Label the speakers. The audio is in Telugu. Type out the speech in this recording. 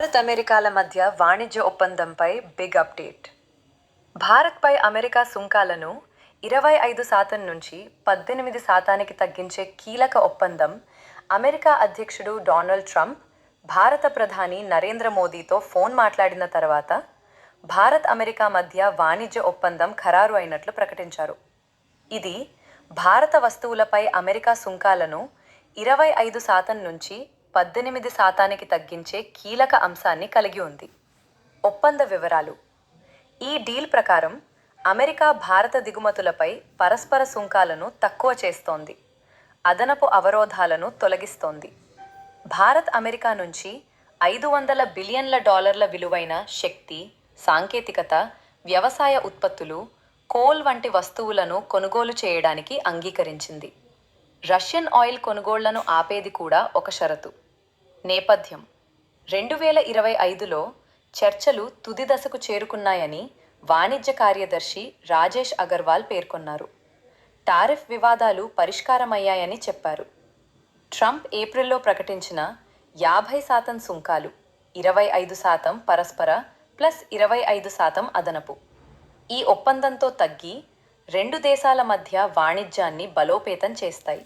Speaker 1: భారత్ అమెరికాల మధ్య వాణిజ్య ఒప్పందంపై బిగ్ అప్డేట్. భారత్పై అమెరికా సుంకాలను ఇరవై ఐదు శాతం నుంచి పద్దెనిమిది శాతానికి తగ్గించే కీలక ఒప్పందం అమెరికా అధ్యక్షుడు డొనాల్డ్ ట్రంప్ భారత ప్రధాని నరేంద్ర మోదీతో ఫోన్ మాట్లాడిన తర్వాత భారత్ అమెరికా మధ్య వాణిజ్య ఒప్పందం ఖరారు అయినట్లు ప్రకటించారు. ఇది భారత వస్తువులపై అమెరికా సుంకాలను ఇరవై ఐదు శాతం నుంచి పద్దెనిమిది శాతానికి తగ్గించే కీలక అంశాన్ని కలిగి ఉంది. ఒప్పంద వివరాలు. ఈ డీల్ ప్రకారం అమెరికా భారత దిగుమతులపై పరస్పర సుంకాలను తక్కువ చేస్తోంది. అదనపు అవరోధాలను తొలగిస్తోంది. భారత్ అమెరికా నుంచి ఐదు వందల బిలియన్ల డాలర్ల విలువైన శక్తి సాంకేతికత వ్యవసాయ ఉత్పత్తులు కోల్ వంటి వస్తువులను కొనుగోలు చేయడానికి అంగీకరించింది. రష్యన్ ఆయిల్ కొనుగోళ్ళను ఆపేది కూడా ఒక షరతు. నేపథ్యం. రెండు వేల ఇరవై ఐదులో చర్చలు తుది దశకు చేరుకున్నాయని వాణిజ్య కార్యదర్శి రాజేష్ అగర్వాల్ పేర్కొన్నారు. టారిఫ్ వివాదాలు పరిష్కారమయ్యాయని చెప్పారు. ట్రంప్ ఏప్రిల్లో ప్రకటించిన యాభై శాతం సుంకాలు ఇరవై ఐదు శాతం పరస్పర ప్లస్ ఇరవై ఐదు శాతం అదనపు. ఈ ఒప్పందంతో తగ్గి రెండు దేశాల మధ్య వాణిజ్యాన్ని బలోపేతం చేస్తాయి.